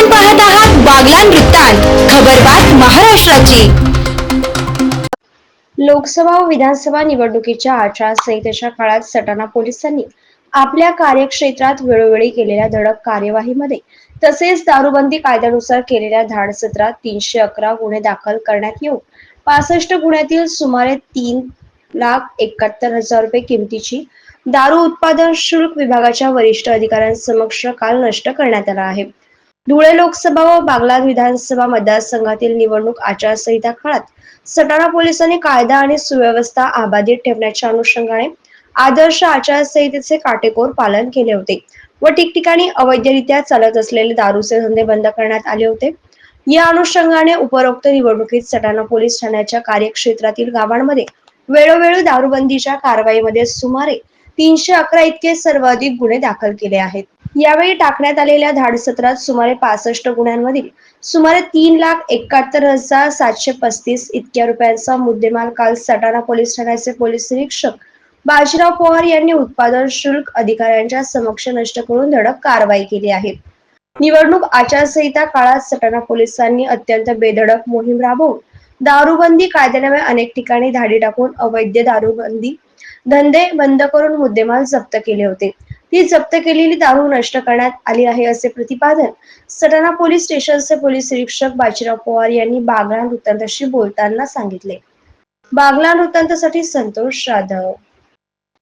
आपण पाहत आहात बागलान वृत्तांत खबरबात महाराष्ट्राची. लोकसभा व विधानसभा निवडणुकीच्या आचारसंहितेच्या काळात सटाणा पोलिसांनी आपल्या कार्यक्षेत्रात वेळोवेळी केलेल्या धडक कार्यवाहीमध्ये तसेच दारूबंदी कायद्यानुसार केलेल्या धाडसत्रात तीनशे अकरा गुन्हे दाखल करण्यात येऊन पासष्ट गुन्ह्यातील सुमारे तीन लाख एकाहत्तर हजार रुपये किमतीची दारू उत्पादन शुल्क विभागाच्या वरिष्ठ अधिकाऱ्यांसमक्ष काल नष्ट करण्यात आला आहे. धुळे लोकसभा व बागलाण विधानसभा मतदारसंघातील निवडणूक आचारसंहिता काळात सटाणा पोलिसांनी कायदा आणि सुव्यवस्था अबाधित ठेवण्याच्या अनुषंगाने आदर्श आचारसंहितेचे काटेकोर पालन केले होते व ठिकठिकाणी अवैधरित्या चालत असलेले दारूचे धंदे बंद करण्यात आले होते. या अनुषंगाने उपरोक्त निवडणुकीत सटाणा पोलीस ठाण्याच्या कार्यक्षेत्रातील गावांमध्ये वेळोवेळी दारूबंदीच्या कारवाईमध्ये सुमारे तीनशे अकरा इतके सर्वाधिक गुन्हे दाखल केले आहेत. यावेळी टाकण्यात आलेल्या धाडसत्रात सुमारे पासष्ट गुन्ह्यांमधील सुमारे तीन लाख एकाहत्तर हजार सातशे पस्तीस इतक्या रुपयांचा मुद्देमाल काल सटाणा पोलीस ठाण्याचे पोलीस निरीक्षक बाजीराव पवार यांनी उत्पादन शुल्क अधिकाऱ्यांच्या समक्ष नष्ट करून धडक कारवाई केली आहे. निवडणूक आचारसंहिता काळात सटाणा पोलिसांनी अत्यंत बेधडक मोहीम राबवून दारूबंदी कायद्यान्वये अनेक ठिकाणी धाडी टाकून अवैध दारूबंदी धंदे बंद करून मुद्देमाल जप्त केले होते. ती जप्त केलेली दारू नष्ट करण्यात आली आहे असे प्रतिपादन सटाणा पोलीस स्टेशनचे पोलीस निरीक्षक बाजीराव पवार यांनी बागला वृत्तांताशी बोलताना सांगितले. बागला वृत्तांतासाठी संतोष जाधव